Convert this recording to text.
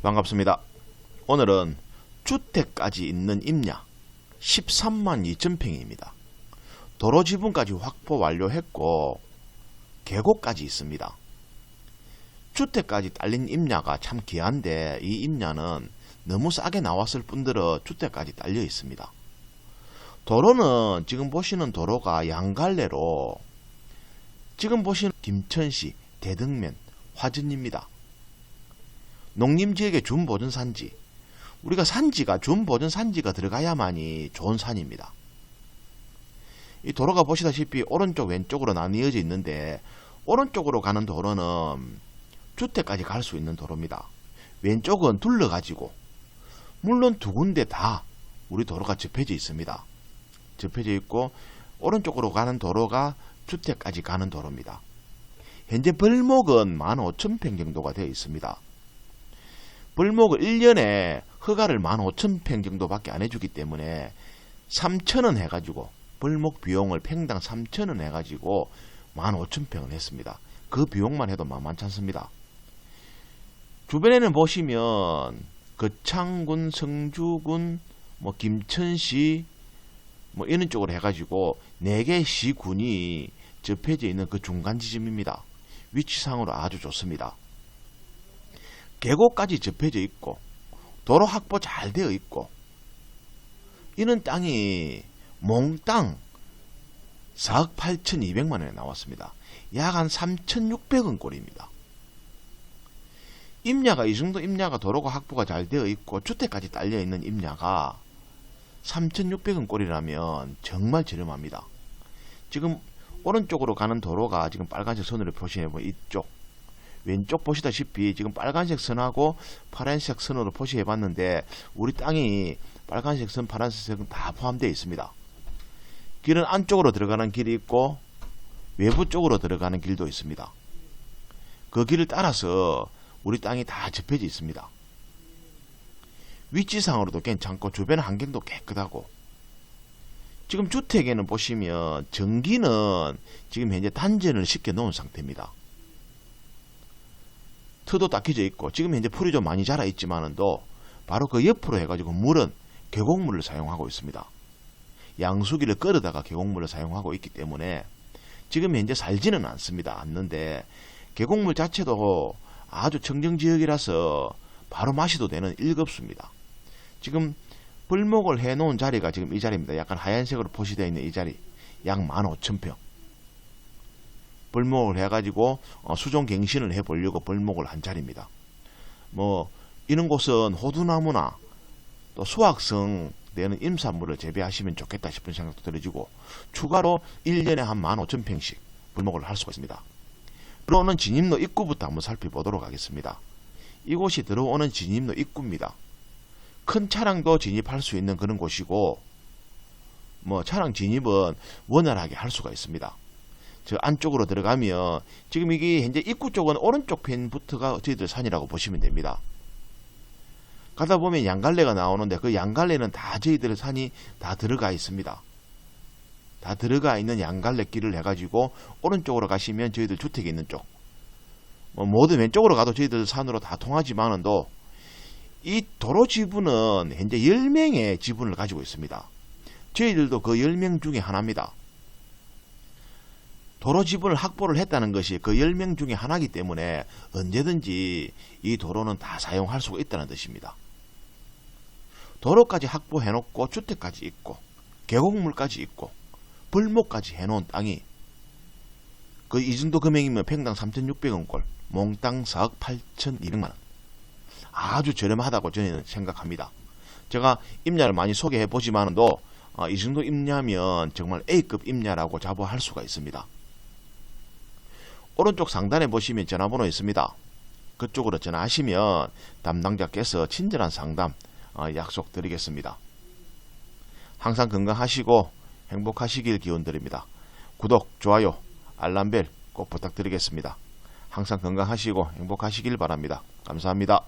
반갑습니다. 오늘은 주택까지 있는 임야 13만 2천 평입니다. 도로 지분까지 확보 완료했고 계곡까지 있습니다. 주택까지 딸린 임야가 참 귀한데 이 임야는 너무 싸게 나왔을 뿐더러 주택까지 딸려 있습니다. 도로는 지금 보시는 도로가 양갈래로 지금 보시는 김천시 대등면 화전입니다. 농림지역의 준보전 산지 우리가 산지가 준보전 산지가 들어가야만이 좋은 산입니다. 이 도로가 보시다시피 오른쪽 왼쪽으로 나뉘어져 있는데 오른쪽으로 가는 도로는 주택까지 갈 수 있는 도로입니다. 왼쪽은 둘러가지고 물론 두 군데 다 우리 도로가 접혀져 있습니다. 접혀져 있고 오른쪽으로 가는 도로가 주택까지 가는 도로입니다. 현재 벌목은 15,000평 정도가 되어 있습니다. 벌목을 1년에 허가를 15,000평 정도밖에 안 해주기 때문에 3,000원 해가지고 벌목 비용을 평당 3,000원 해가지고 15,000평을 했습니다. 그 비용만 해도 만만치 않습니다. 주변에는 보시면 거창군, 성주군, 뭐 김천시 뭐 이런 쪽으로 해가지고 4개 시군이 접해져 있는 그 중간 지점입니다. 위치상으로 아주 좋습니다. 계곡까지 접해져 있고 도로 확보 잘 되어 있고 이런 땅이 몽땅 4억 8,200만 원에 나왔습니다. 약 한 3,600원 꼴입니다. 임야가 이 정도 임야가 도로가 확보가 잘 되어 있고 주택까지 딸려 있는 임야가 3,600원 꼴이라면 정말 저렴합니다. 지금 오른쪽으로 가는 도로가 지금 빨간색 선으로 표시해 보면 이쪽 왼쪽 보시다시피 지금 빨간색 선하고 파란색 선으로 표시해 봤는데 우리 땅이 빨간색 선, 파란색 선은 다 포함되어 있습니다. 길은 안쪽으로 들어가는 길이 있고 외부 쪽으로 들어가는 길도 있습니다. 그 길을 따라서 우리 땅이 다 접혀져 있습니다. 위치상으로도 괜찮고 주변 환경도 깨끗하고 지금 주택에는 보시면 전기는 지금 현재 단전을 쉽게 놓은 상태입니다. 트도 닦여져 있고 지금 현재 풀이 좀 많이 자라 있지만은도 바로 그 옆으로 해가지고 물은 계곡물을 사용하고 있습니다. 양수기를 끌어다가 계곡물을 사용하고 있기 때문에 지금 현재 살지는 않습니다. 않는데 계곡물 자체도 아주 청정 지역이라서 바로 마시도 되는 일급수입니다. 지금 불목을 해놓은 자리가 지금 이 자리입니다. 약간 하얀색으로 표시되어 있는 이 자리 약 15,000평 벌목을 해가지고 어, 수종 갱신을 해보려고 벌목을 한 자리입니다. 뭐 이런 곳은 호두나무나 또 수확성 되는 임산물을 재배하시면 좋겠다 싶은 생각도 들어지고 추가로 1년에 한 15,000평씩 벌목을 할 수가 있습니다. 들어오는 진입로 입구부터 한번 살펴보도록 하겠습니다. 이곳이 들어오는 진입로 입구입니다. 큰 차량도 진입할 수 있는 그런 곳이고 뭐 차량 진입은 원활하게 할 수가 있습니다. 저 안쪽으로 들어가면 지금 이게 현재 입구 쪽은 오른쪽 편부터가 저희들 산이라고 보시면 됩니다. 가다 보면 양갈래가 나오는데 그 양갈래는 다 저희들 산이 다 들어가 있습니다. 다 들어가 있는 양갈래 길을 해가지고 오른쪽으로 가시면 저희들 주택이 있는 쪽. 뭐 모든 왼쪽으로 가도 저희들 산으로 다 통하지만은도 이 도로 지분은 현재 10명의 지분을 가지고 있습니다. 저희들도 그 10명 중에 하나입니다. 도로 지분을 확보를 했다는 것이 그 10명 중에 하나이기 때문에 언제든지 이 도로는 다 사용할 수가 있다는 뜻입니다. 도로까지 확보해 놓고 주택까지 있고 계곡물까지 있고 벌목까지 해놓은 땅이 그 이 정도 금액이면 평당 3,600원 꼴 몽땅 4억 8,200만원 아주 저렴하다고 저는 생각합니다. 제가 임야를 많이 소개해 보지만도 어, 이 정도 임야면 정말 A급 임야라고 자부할 수가 있습니다. 오른쪽 상단에 보시면 전화번호 있습니다. 그쪽으로 전화하시면 담당자께서 친절한 상담 어, 약속드리겠습니다. 항상 건강하시고 행복하시길 기원드립니다. 구독, 좋아요, 알람벨 꼭 부탁드리겠습니다. 항상 건강하시고 행복하시길 바랍니다. 감사합니다.